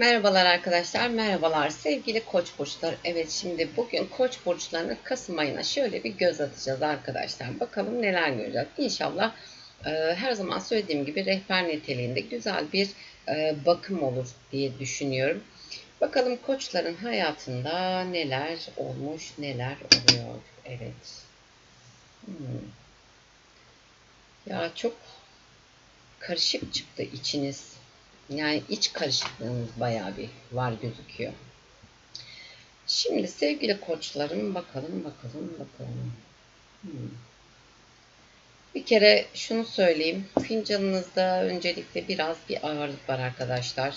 Merhabalar arkadaşlar, merhabalar sevgili koç burçlar. Evet şimdi bugün koç burçlarının Kasım ayına şöyle bir göz atacağız arkadaşlar. Bakalım neler göreceğiz. İnşallah e, her zaman söylediğim gibi rehber niteliğinde güzel bir e, bakım olur diye düşünüyorum. Bakalım koçların hayatında neler olmuş, neler oluyor. Evet. Hmm. Ya çok karışık çıktı içiniz. Yani iç karışıklığınız bayağı bir var gözüküyor. Şimdi sevgili koçlarım bakalım bakalım bakalım. Hmm. Bir kere şunu söyleyeyim. Fincanınızda öncelikle biraz bir ağırlık var arkadaşlar.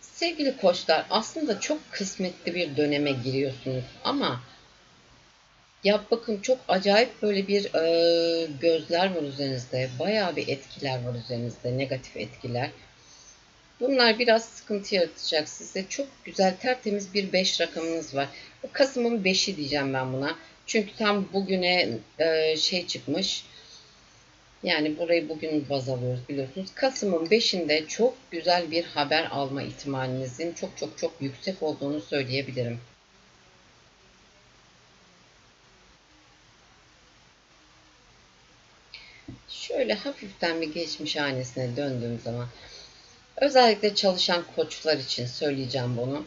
Sevgili koçlar aslında çok kısmetli bir döneme giriyorsunuz ama ya bakın çok acayip böyle bir e, gözler var üzerinizde. Bayağı bir etkiler var üzerinizde. Negatif etkiler. Bunlar biraz sıkıntı yaratacak size. Çok güzel tertemiz bir 5 rakamınız var. Kasım'ın 5'i diyeceğim ben buna. Çünkü tam bugüne e, şey çıkmış. Yani burayı bugün baz alıyoruz biliyorsunuz. Kasım'ın 5'inde çok güzel bir haber alma ihtimalinizin çok çok çok yüksek olduğunu söyleyebilirim. Şöyle hafiften bir geçmiş hanesine döndüğüm zaman özellikle çalışan koçlar için söyleyeceğim bunu.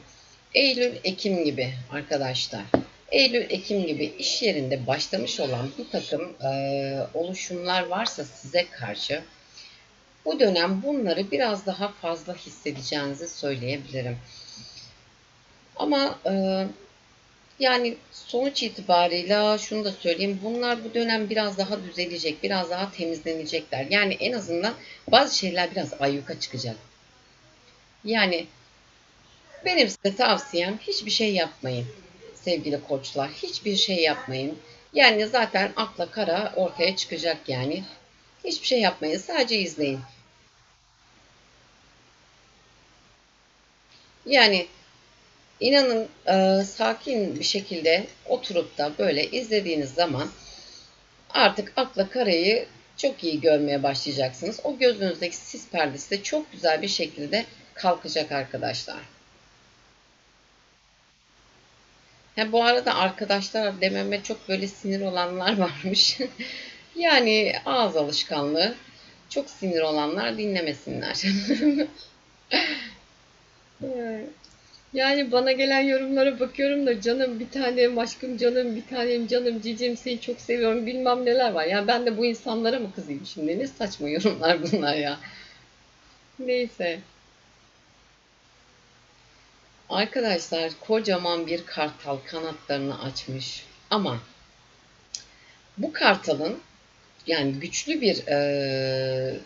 Eylül, Ekim gibi arkadaşlar. Eylül, Ekim gibi iş yerinde başlamış olan bir takım e, oluşumlar varsa size karşı bu dönem bunları biraz daha fazla hissedeceğinizi söyleyebilirim. Ama e, yani sonuç itibarıyla şunu da söyleyeyim. Bunlar bu dönem biraz daha düzelecek. Biraz daha temizlenecekler. Yani en azından bazı şeyler biraz ayyuka çıkacak. Yani benim size tavsiyem hiçbir şey yapmayın sevgili koçlar. Hiçbir şey yapmayın. Yani zaten akla kara ortaya çıkacak yani. Hiçbir şey yapmayın. Sadece izleyin. Yani İnanın e, sakin bir şekilde oturup da böyle izlediğiniz zaman artık akla kareyi çok iyi görmeye başlayacaksınız. O gözünüzdeki sis perdesi de çok güzel bir şekilde kalkacak arkadaşlar. Ha, bu arada arkadaşlar dememe çok böyle sinir olanlar varmış. yani ağız alışkanlığı. Çok sinir olanlar dinlemesinler. Yani bana gelen yorumlara bakıyorum da canım bir tanem aşkım canım bir tanem canım cicim seni çok seviyorum bilmem neler var. Ya ben de bu insanlara mı kızayım şimdi? Ne saçma yorumlar bunlar ya. Neyse. Arkadaşlar kocaman bir kartal kanatlarını açmış. Ama bu kartalın yani güçlü bir e,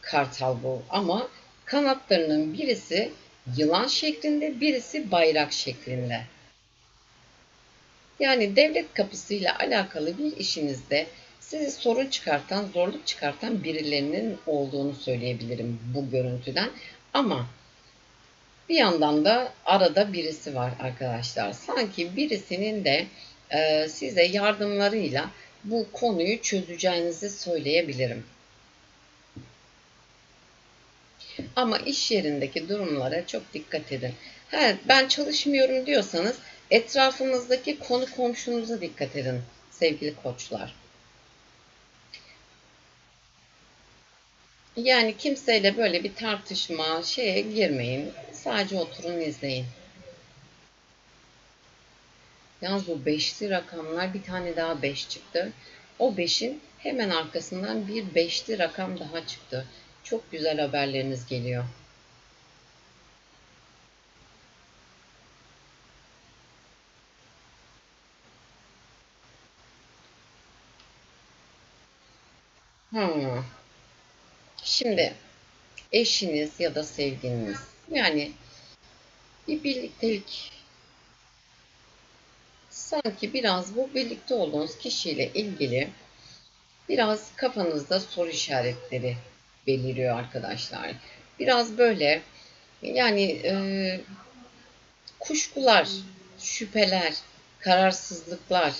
kartal bu ama kanatlarının birisi yılan şeklinde, birisi bayrak şeklinde. Yani devlet kapısıyla alakalı bir işinizde sizi sorun çıkartan, zorluk çıkartan birilerinin olduğunu söyleyebilirim bu görüntüden. Ama bir yandan da arada birisi var arkadaşlar. Sanki birisinin de e, size yardımlarıyla bu konuyu çözeceğinizi söyleyebilirim. Ama iş yerindeki durumlara çok dikkat edin. He, ben çalışmıyorum diyorsanız etrafınızdaki konu komşunuza dikkat edin sevgili koçlar. Yani kimseyle böyle bir tartışma şeye girmeyin. Sadece oturun izleyin. Yalnız bu beşli rakamlar bir tane daha beş çıktı. O beşin hemen arkasından bir beşli rakam daha çıktı. Çok güzel haberleriniz geliyor. Hmm. Şimdi eşiniz ya da sevgiliniz yani bir birliktelik sanki biraz bu birlikte olduğunuz kişiyle ilgili biraz kafanızda soru işaretleri beliriyor arkadaşlar. Biraz böyle yani e, kuşkular, şüpheler, kararsızlıklar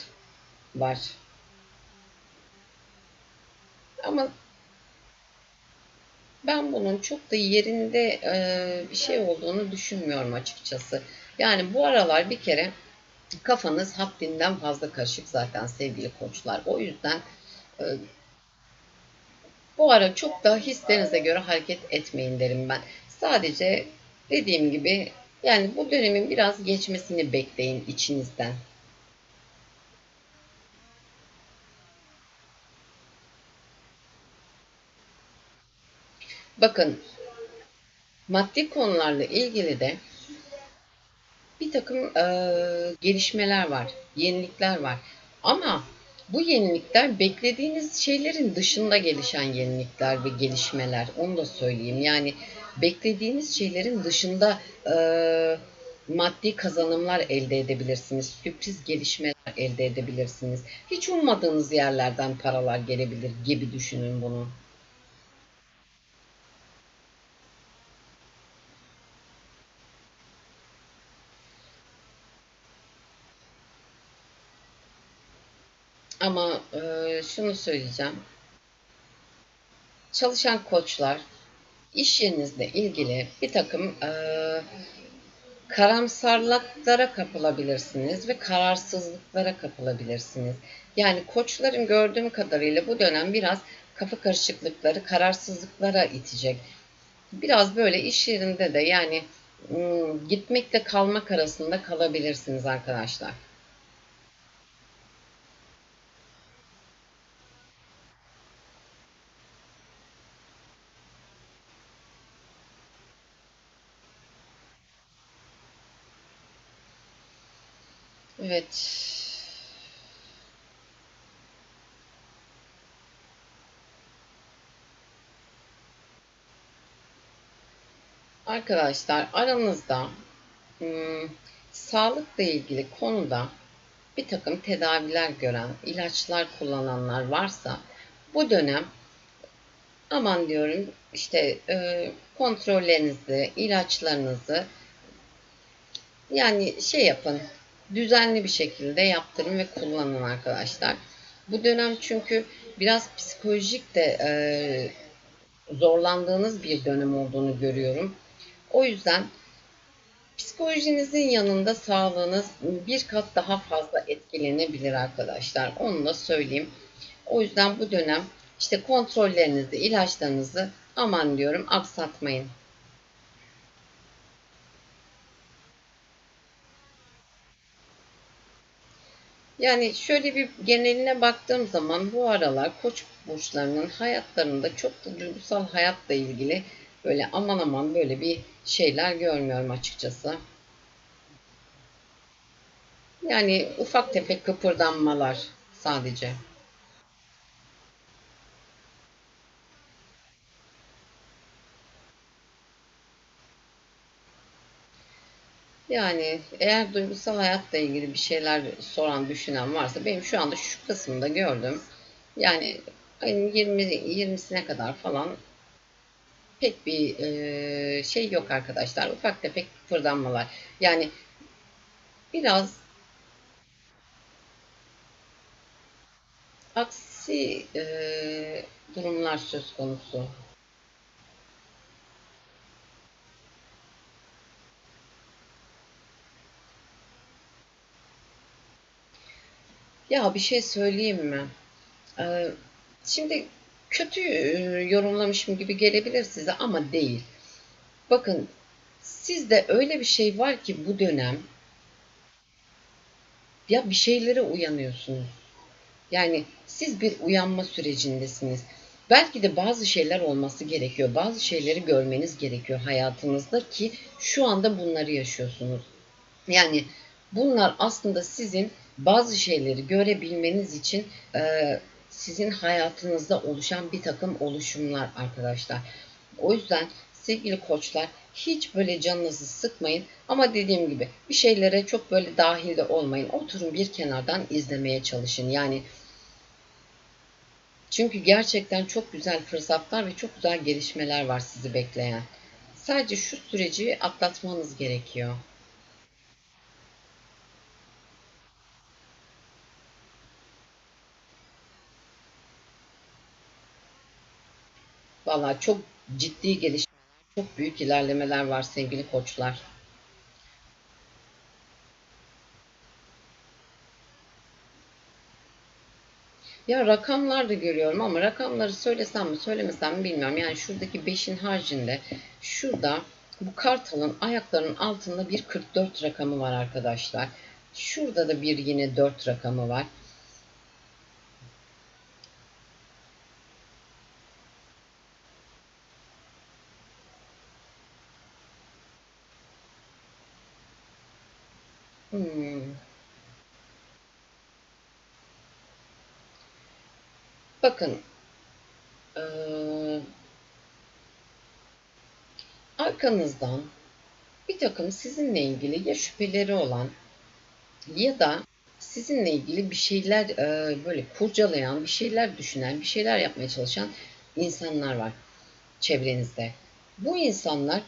var. Ama ben bunun çok da yerinde e, bir şey olduğunu düşünmüyorum açıkçası. Yani bu aralar bir kere kafanız haddinden fazla karışık zaten sevgili koçlar. O yüzden e, bu ara çok da hislerinize göre hareket etmeyin derim ben. Sadece dediğim gibi yani bu dönemin biraz geçmesini bekleyin içinizden. Bakın maddi konularla ilgili de bir takım e, gelişmeler var, yenilikler var. Ama bu yenilikler beklediğiniz şeylerin dışında gelişen yenilikler ve gelişmeler. Onu da söyleyeyim. Yani beklediğiniz şeylerin dışında e, maddi kazanımlar elde edebilirsiniz. Sürpriz gelişmeler elde edebilirsiniz. Hiç ummadığınız yerlerden paralar gelebilir gibi düşünün bunu. Ama e, şunu söyleyeceğim. Çalışan koçlar iş yerinizle ilgili bir takım e, karamsarlıklara kapılabilirsiniz ve kararsızlıklara kapılabilirsiniz. Yani koçların gördüğüm kadarıyla bu dönem biraz kafa karışıklıkları, kararsızlıklara itecek. Biraz böyle iş yerinde de yani ıı, gitmekle kalmak arasında kalabilirsiniz arkadaşlar. Evet. Arkadaşlar aranızda hmm, sağlıkla ilgili konuda bir takım tedaviler gören, ilaçlar kullananlar varsa bu dönem aman diyorum işte e, kontrollerinizi, ilaçlarınızı yani şey yapın, düzenli bir şekilde yaptırın ve kullanın arkadaşlar. Bu dönem çünkü biraz psikolojik de e, zorlandığınız bir dönem olduğunu görüyorum. O yüzden psikolojinizin yanında sağlığınız bir kat daha fazla etkilenebilir arkadaşlar. Onu da söyleyeyim. O yüzden bu dönem işte kontrollerinizi, ilaçlarınızı aman diyorum aksatmayın. Yani şöyle bir geneline baktığım zaman bu aralar koç burçlarının hayatlarında çok da duygusal hayatla ilgili böyle aman aman böyle bir şeyler görmüyorum açıkçası. Yani ufak tefek kıpırdanmalar sadece. Yani eğer duygusal hayatla ilgili bir şeyler soran, düşünen varsa benim şu anda şu kısmında gördüm. Yani ayın 20 20'sine kadar falan pek bir e, şey yok arkadaşlar. Ufak tefek fırlanmalar. Yani biraz aksi e, durumlar söz konusu. Ya bir şey söyleyeyim mi? Ee, şimdi kötü e, yorumlamışım gibi gelebilir size ama değil. Bakın sizde öyle bir şey var ki bu dönem ya bir şeylere uyanıyorsunuz. Yani siz bir uyanma sürecindesiniz. Belki de bazı şeyler olması gerekiyor. Bazı şeyleri görmeniz gerekiyor hayatınızda ki şu anda bunları yaşıyorsunuz. Yani bunlar aslında sizin bazı şeyleri görebilmeniz için e, sizin hayatınızda oluşan bir takım oluşumlar arkadaşlar. O yüzden sevgili koçlar hiç böyle canınızı sıkmayın ama dediğim gibi bir şeylere çok böyle dahil de olmayın. Oturun bir kenardan izlemeye çalışın. Yani çünkü gerçekten çok güzel fırsatlar ve çok güzel gelişmeler var sizi bekleyen. Sadece şu süreci atlatmanız gerekiyor. Vallahi çok ciddi gelişmeler, çok büyük ilerlemeler var sevgili koçlar. Ya rakamlar da görüyorum ama rakamları söylesem mi söylemesem mi bilmiyorum. Yani şuradaki 5'in haricinde şurada bu kartalın ayaklarının altında bir 44 rakamı var arkadaşlar. Şurada da bir yine 4 rakamı var. Hmm. Bakın ee, arkanızdan bir takım sizinle ilgili ya şüpheleri olan ya da sizinle ilgili bir şeyler e, böyle kurcalayan, bir şeyler düşünen, bir şeyler yapmaya çalışan insanlar var çevrenizde. Bu insanlar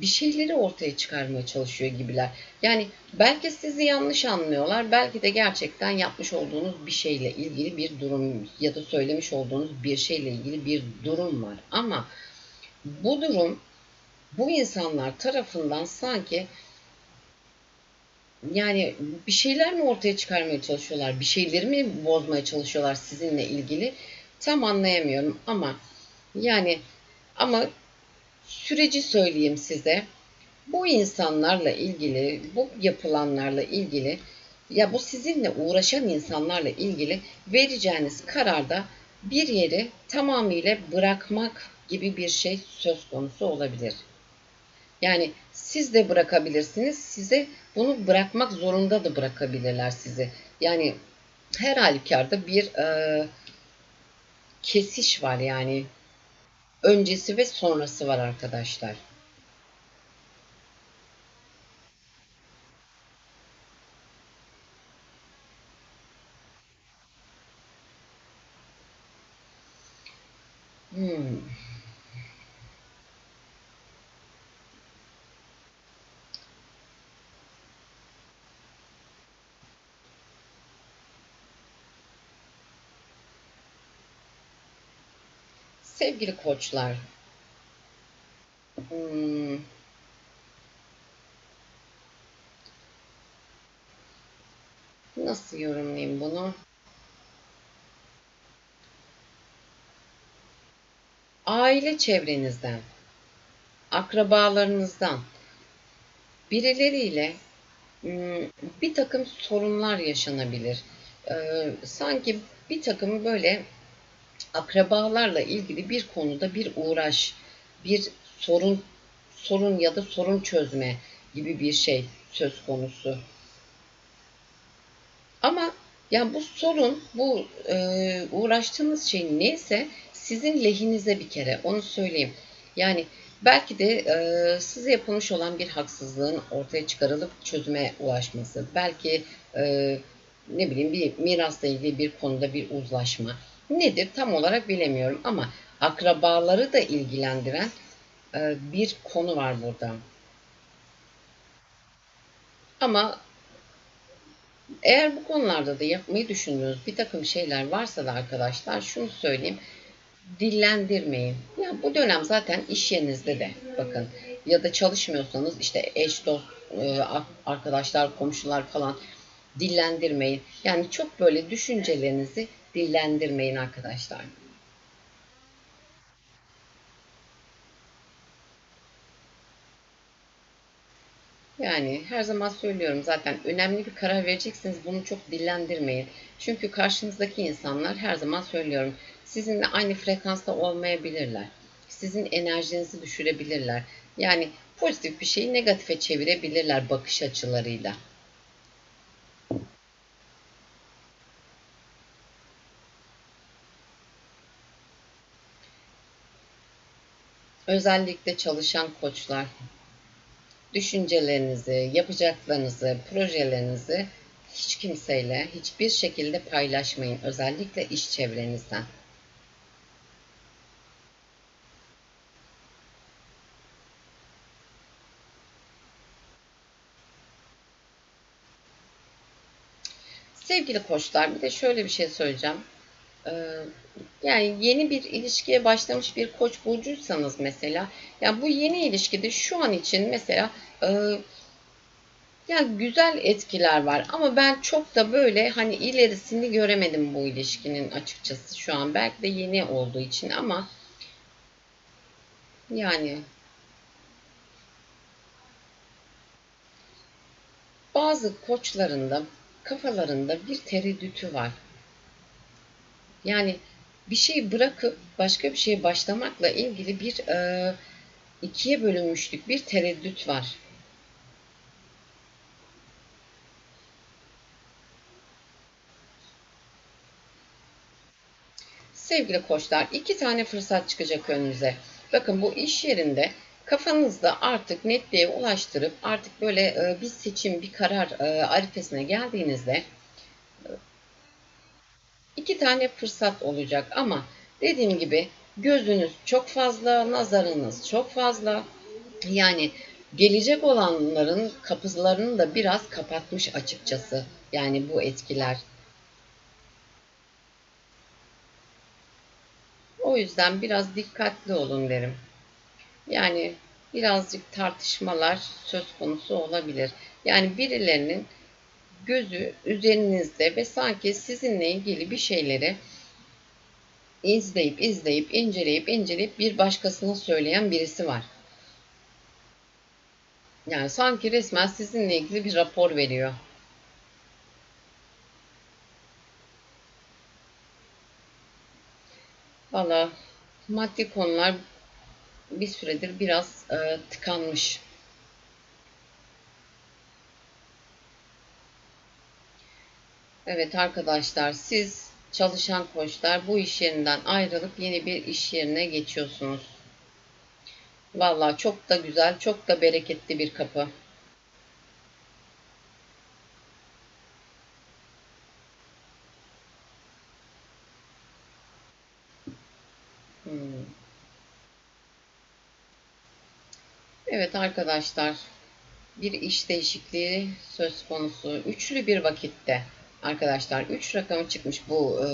bir şeyleri ortaya çıkarmaya çalışıyor gibiler. Yani belki sizi yanlış anlıyorlar, belki de gerçekten yapmış olduğunuz bir şeyle ilgili bir durum ya da söylemiş olduğunuz bir şeyle ilgili bir durum var. Ama bu durum bu insanlar tarafından sanki yani bir şeyler mi ortaya çıkarmaya çalışıyorlar? Bir şeyleri mi bozmaya çalışıyorlar sizinle ilgili? Tam anlayamıyorum ama yani ama süreci söyleyeyim size. Bu insanlarla ilgili, bu yapılanlarla ilgili ya bu sizinle uğraşan insanlarla ilgili vereceğiniz kararda bir yeri tamamıyla bırakmak gibi bir şey söz konusu olabilir. Yani siz de bırakabilirsiniz. Size bunu bırakmak zorunda da bırakabilirler sizi. Yani her halükarda bir e, kesiş var yani. Öncesi ve sonrası var arkadaşlar. Hmm. Sevgili koçlar, hmm, nasıl yorumlayayım bunu? Aile çevrenizden, akrabalarınızdan birileriyle hmm, bir takım sorunlar yaşanabilir. Ee, sanki bir takım böyle akrabalarla ilgili bir konuda bir uğraş, bir sorun sorun ya da sorun çözme gibi bir şey söz konusu. Ama yani bu sorun, bu e, uğraştığınız şey neyse sizin lehinize bir kere onu söyleyeyim. Yani belki de e, size yapılmış olan bir haksızlığın ortaya çıkarılıp çözüme ulaşması, belki e, ne bileyim bir mirasla ilgili bir konuda bir uzlaşma nedir tam olarak bilemiyorum ama akrabaları da ilgilendiren e, bir konu var burada. Ama eğer bu konularda da yapmayı düşündüğünüz bir takım şeyler varsa da arkadaşlar şunu söyleyeyim. Dillendirmeyin. Ya bu dönem zaten iş yerinizde de bakın ya da çalışmıyorsanız işte eş, dost, e, arkadaşlar, komşular falan dillendirmeyin. Yani çok böyle düşüncelerinizi dillendirmeyin arkadaşlar. Yani her zaman söylüyorum zaten önemli bir karar vereceksiniz bunu çok dillendirmeyin. Çünkü karşınızdaki insanlar her zaman söylüyorum sizinle aynı frekansta olmayabilirler. Sizin enerjinizi düşürebilirler. Yani pozitif bir şeyi negatife çevirebilirler bakış açılarıyla. Özellikle çalışan koçlar düşüncelerinizi, yapacaklarınızı, projelerinizi hiç kimseyle hiçbir şekilde paylaşmayın. Özellikle iş çevrenizden. Sevgili koçlar bir de şöyle bir şey söyleyeceğim. Ee, Yani yeni bir ilişkiye başlamış bir koç burcuysanız mesela, yani bu yeni ilişkide şu an için mesela e, yani güzel etkiler var ama ben çok da böyle hani ilerisini göremedim bu ilişkinin açıkçası şu an. Belki de yeni olduğu için ama yani bazı koçlarında kafalarında bir tereddütü var. Yani bir şey bırakıp başka bir şeye başlamakla ilgili bir e, ikiye bölünmüşlük bir tereddüt var. Sevgili koçlar, iki tane fırsat çıkacak önünüze. Bakın bu iş yerinde kafanızda artık netliğe ulaştırıp artık böyle e, bir seçim, bir karar e, arifesine geldiğinizde iki tane fırsat olacak ama dediğim gibi gözünüz çok fazla, nazarınız çok fazla. Yani gelecek olanların kapılarını da biraz kapatmış açıkçası. Yani bu etkiler. O yüzden biraz dikkatli olun derim. Yani birazcık tartışmalar söz konusu olabilir. Yani birilerinin gözü üzerinizde ve sanki sizinle ilgili bir şeyleri izleyip izleyip inceleyip inceleyip bir başkasına söyleyen birisi var. Yani sanki resmen sizinle ilgili bir rapor veriyor. Valla maddi konular bir süredir biraz e, tıkanmış. Evet arkadaşlar siz çalışan koçlar bu iş yerinden ayrılıp yeni bir iş yerine geçiyorsunuz. Valla çok da güzel, çok da bereketli bir kapı. Hmm. Evet arkadaşlar bir iş değişikliği söz konusu. Üçlü bir vakitte arkadaşlar 3 rakamı çıkmış bu e,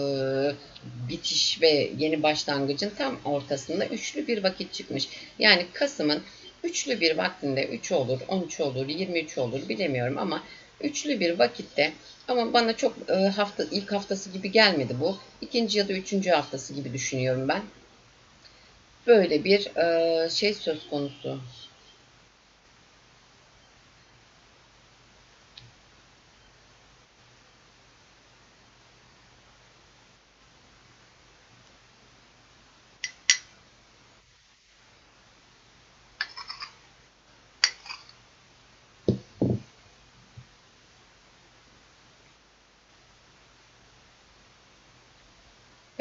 bitiş ve yeni başlangıcın tam ortasında üçlü bir vakit çıkmış. Yani Kasım'ın üçlü bir vaktinde 3 olur, 13 olur, 23 olur bilemiyorum ama üçlü bir vakitte ama bana çok e, hafta ilk haftası gibi gelmedi bu. ikinci ya da üçüncü haftası gibi düşünüyorum ben. Böyle bir e, şey söz konusu.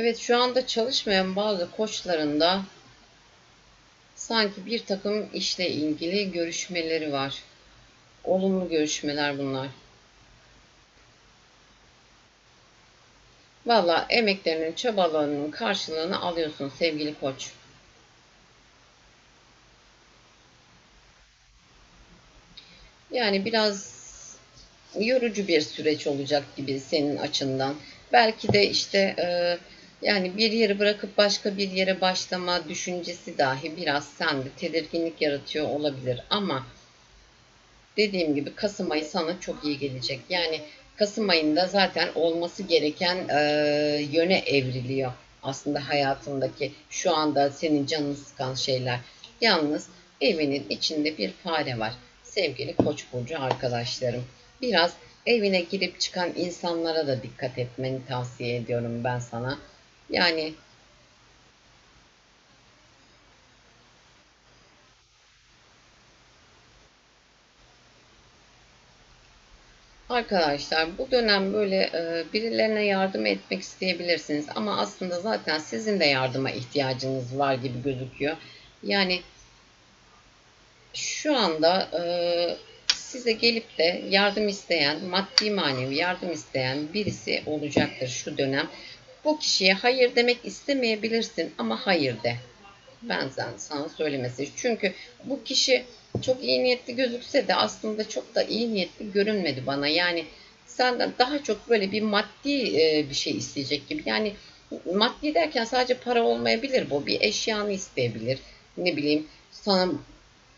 Evet şu anda çalışmayan bazı koçlarında sanki bir takım işle ilgili görüşmeleri var. Olumlu görüşmeler bunlar. Valla emeklerinin, çabalarının karşılığını alıyorsun sevgili koç. Yani biraz yorucu bir süreç olacak gibi senin açından. Belki de işte e, yani bir yeri bırakıp başka bir yere başlama düşüncesi dahi biraz sende tedirginlik yaratıyor olabilir. Ama dediğim gibi Kasım ayı sana çok iyi gelecek. Yani Kasım ayında zaten olması gereken e, yöne evriliyor aslında hayatındaki şu anda senin canını sıkan şeyler. Yalnız evinin içinde bir fare var. Sevgili Koç burcu arkadaşlarım. Biraz evine girip çıkan insanlara da dikkat etmeni tavsiye ediyorum ben sana. Yani Arkadaşlar bu dönem böyle e, birilerine yardım etmek isteyebilirsiniz ama aslında zaten sizin de yardıma ihtiyacınız var gibi gözüküyor. Yani şu anda e, size gelip de yardım isteyen, maddi manevi yardım isteyen birisi olacaktır şu dönem. Bu kişiye hayır demek istemeyebilirsin ama hayır de. Ben sana söylemesi. Çünkü bu kişi çok iyi niyetli gözükse de aslında çok da iyi niyetli görünmedi bana. Yani senden daha çok böyle bir maddi e, bir şey isteyecek gibi. Yani maddi derken sadece para olmayabilir bu. Bir eşyanı isteyebilir. Ne bileyim sana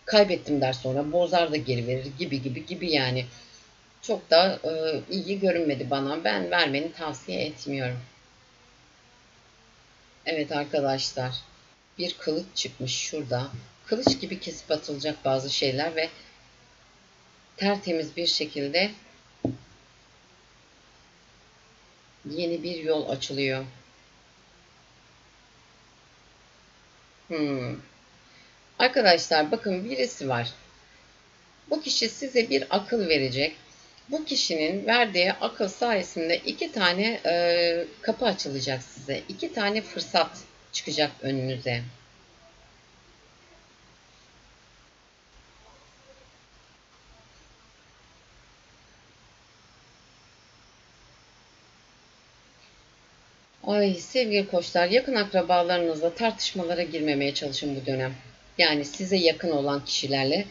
kaybettim der sonra bozar da geri verir gibi gibi gibi yani. Çok da e, iyi görünmedi bana. Ben vermeni tavsiye etmiyorum. Evet arkadaşlar. Bir kılıç çıkmış şurada. Kılıç gibi kesip atılacak bazı şeyler ve tertemiz bir şekilde yeni bir yol açılıyor. Hmm. Arkadaşlar bakın birisi var. Bu kişi size bir akıl verecek. Bu kişinin verdiği akıl sayesinde iki tane e, kapı açılacak size. İki tane fırsat çıkacak önünüze. Ay sevgili koçlar yakın akrabalarınızla tartışmalara girmemeye çalışın bu dönem. Yani size yakın olan kişilerle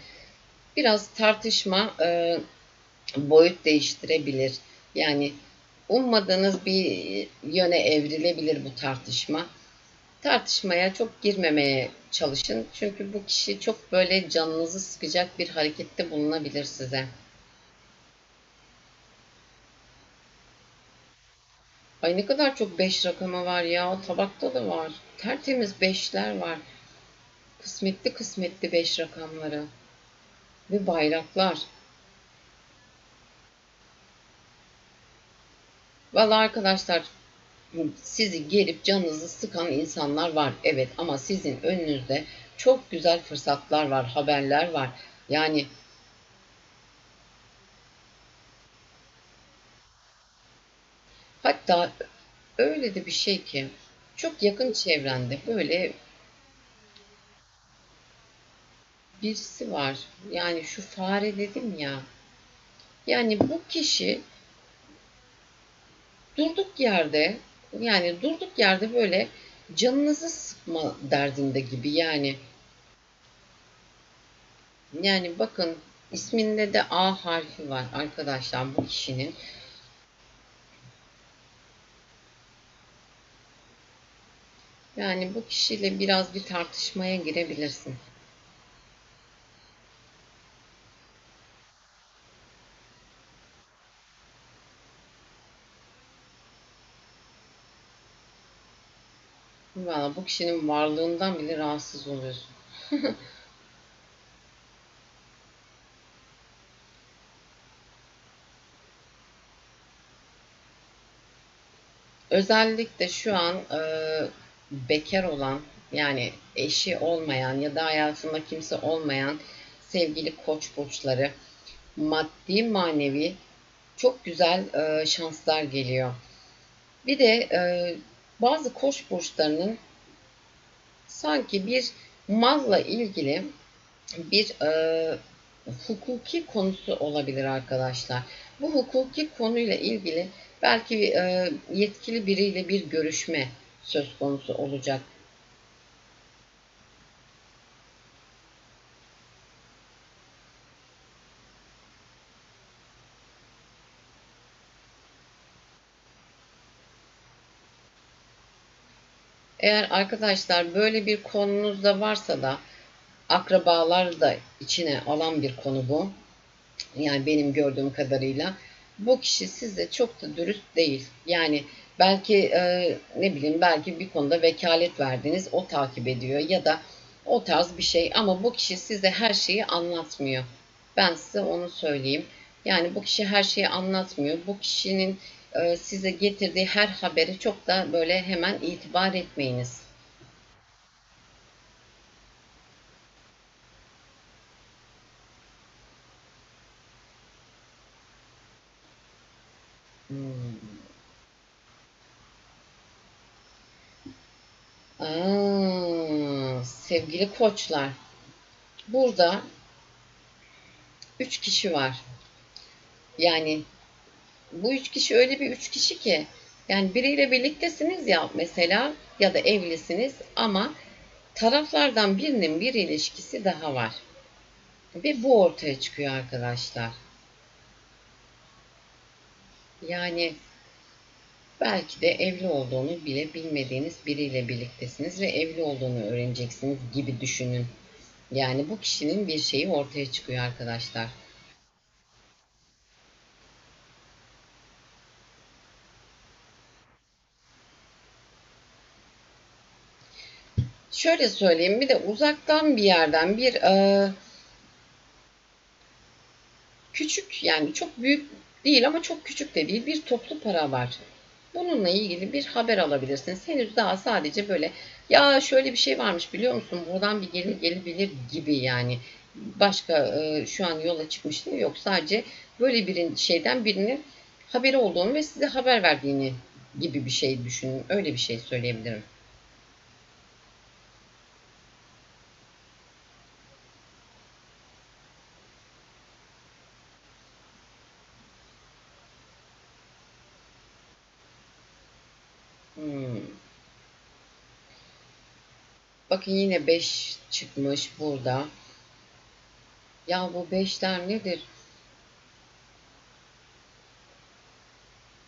biraz tartışma e, boyut değiştirebilir. Yani ummadığınız bir yöne evrilebilir bu tartışma. Tartışmaya çok girmemeye çalışın. Çünkü bu kişi çok böyle canınızı sıkacak bir harekette bulunabilir size. Ay ne kadar çok 5 rakamı var ya. Tabakta da var. Tertemiz beşler var. Kısmetli kısmetli 5 rakamları. Ve bayraklar. Valla arkadaşlar sizi gelip canınızı sıkan insanlar var. Evet ama sizin önünüzde çok güzel fırsatlar var, haberler var. Yani hatta öyle de bir şey ki çok yakın çevrende böyle birisi var. Yani şu fare dedim ya. Yani bu kişi durduk yerde yani durduk yerde böyle canınızı sıkma derdinde gibi yani. Yani bakın isminde de A harfi var arkadaşlar bu kişinin. Yani bu kişiyle biraz bir tartışmaya girebilirsin. Valla bu kişinin varlığından bile rahatsız oluyorsun. Özellikle şu an e, bekar olan yani eşi olmayan ya da hayatında kimse olmayan sevgili koç burçları maddi manevi çok güzel e, şanslar geliyor. Bir de e, bazı koç burçlarının sanki bir malla ilgili bir e, hukuki konusu olabilir arkadaşlar. Bu hukuki konuyla ilgili belki e, yetkili biriyle bir görüşme söz konusu olacak. Eğer arkadaşlar böyle bir konunuz da varsa da akrabalar da içine alan bir konu bu. Yani benim gördüğüm kadarıyla bu kişi size çok da dürüst değil. Yani belki e, ne bileyim belki bir konuda vekalet verdiniz o takip ediyor ya da o tarz bir şey ama bu kişi size her şeyi anlatmıyor. Ben size onu söyleyeyim. Yani bu kişi her şeyi anlatmıyor. Bu kişinin e, size getirdiği her haberi çok da böyle hemen itibar etmeyiniz. Hmm. Sevgili koçlar, burada üç kişi var. Yani bu üç kişi öyle bir üç kişi ki yani biriyle birliktesiniz ya mesela ya da evlisiniz ama taraflardan birinin bir ilişkisi daha var. Ve bu ortaya çıkıyor arkadaşlar. Yani Belki de evli olduğunu bile bilmediğiniz biriyle birliktesiniz ve evli olduğunu öğreneceksiniz gibi düşünün. Yani bu kişinin bir şeyi ortaya çıkıyor arkadaşlar. Şöyle söyleyeyim bir de uzaktan bir yerden bir e, küçük yani çok büyük değil ama çok küçük de değil bir toplu para var. Bununla ilgili bir haber alabilirsiniz. Henüz daha sadece böyle ya şöyle bir şey varmış biliyor musun? Buradan bir gelir gelebilir gibi yani. Başka e, şu an yola çıkmış değil yok. Sadece böyle bir şeyden birinin haberi olduğunu ve size haber verdiğini gibi bir şey düşünün. Öyle bir şey söyleyebilirim. Bakın yine 5 çıkmış burada. Ya bu 5'ler nedir?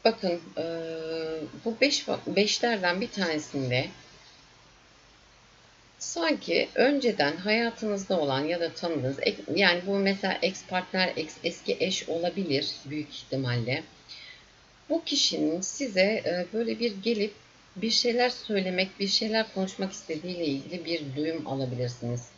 Bakın e, bu 5 beş, beşlerden bir tanesinde sanki önceden hayatınızda olan ya da tanıdığınız yani bu mesela ex partner, ex, eski eş olabilir büyük ihtimalle. Bu kişinin size e, böyle bir gelip bir şeyler söylemek, bir şeyler konuşmak istediğiyle ilgili bir duyum alabilirsiniz.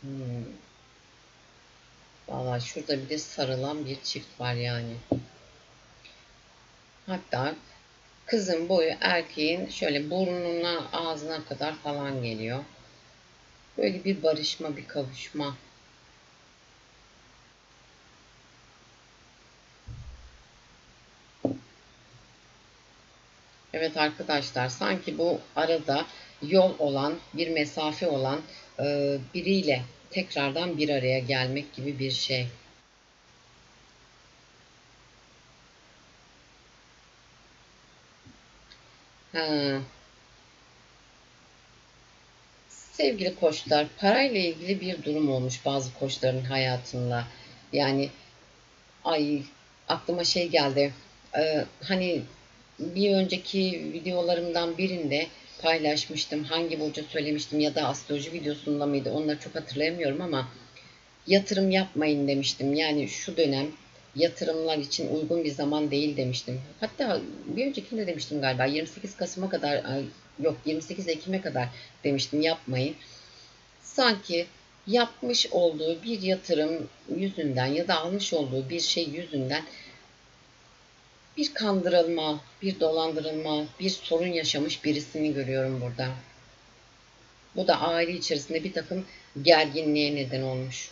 Hmm. Valla şurada bir de sarılan bir çift var yani. Hatta kızın boyu erkeğin şöyle burnuna ağzına kadar falan geliyor. Böyle bir barışma, bir kavuşma. Evet arkadaşlar sanki bu arada yol olan, bir mesafe olan e, biriyle tekrardan bir araya gelmek gibi bir şey. Ha. Sevgili koçlar, parayla ilgili bir durum olmuş bazı koçların hayatında. Yani ay aklıma şey geldi. Ee, hani bir önceki videolarımdan birinde paylaşmıştım. Hangi burcu söylemiştim ya da astroloji videosunda mıydı onları çok hatırlayamıyorum ama yatırım yapmayın demiştim. Yani şu dönem yatırımlar için uygun bir zaman değil demiştim. Hatta bir öncekinde demiştim galiba 28 Kasım'a kadar yok 28 Ekim'e kadar demiştim yapmayın. Sanki yapmış olduğu bir yatırım yüzünden ya da almış olduğu bir şey yüzünden bir kandırılma, bir dolandırılma, bir sorun yaşamış birisini görüyorum burada. Bu da aile içerisinde bir takım gerginliğe neden olmuş.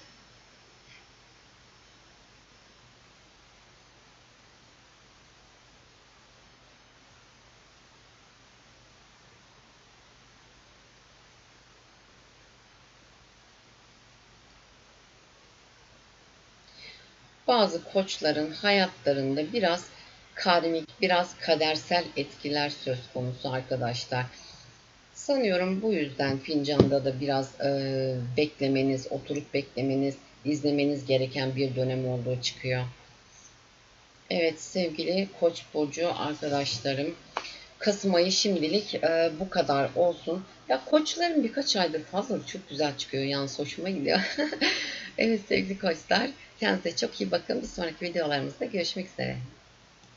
Bazı koçların hayatlarında biraz karmik, biraz kadersel etkiler söz konusu arkadaşlar. Sanıyorum bu yüzden fincanda da biraz e, beklemeniz, oturup beklemeniz, izlemeniz gereken bir dönem olduğu çıkıyor. Evet sevgili Koç burcu arkadaşlarım. Kasım ayı şimdilik e, bu kadar olsun. Ya koçların birkaç aydır fazla çok güzel çıkıyor. Yalnız hoşuma gidiyor. evet sevgili koçlar. Kendinize çok iyi bakın. Bir sonraki videolarımızda görüşmek üzere.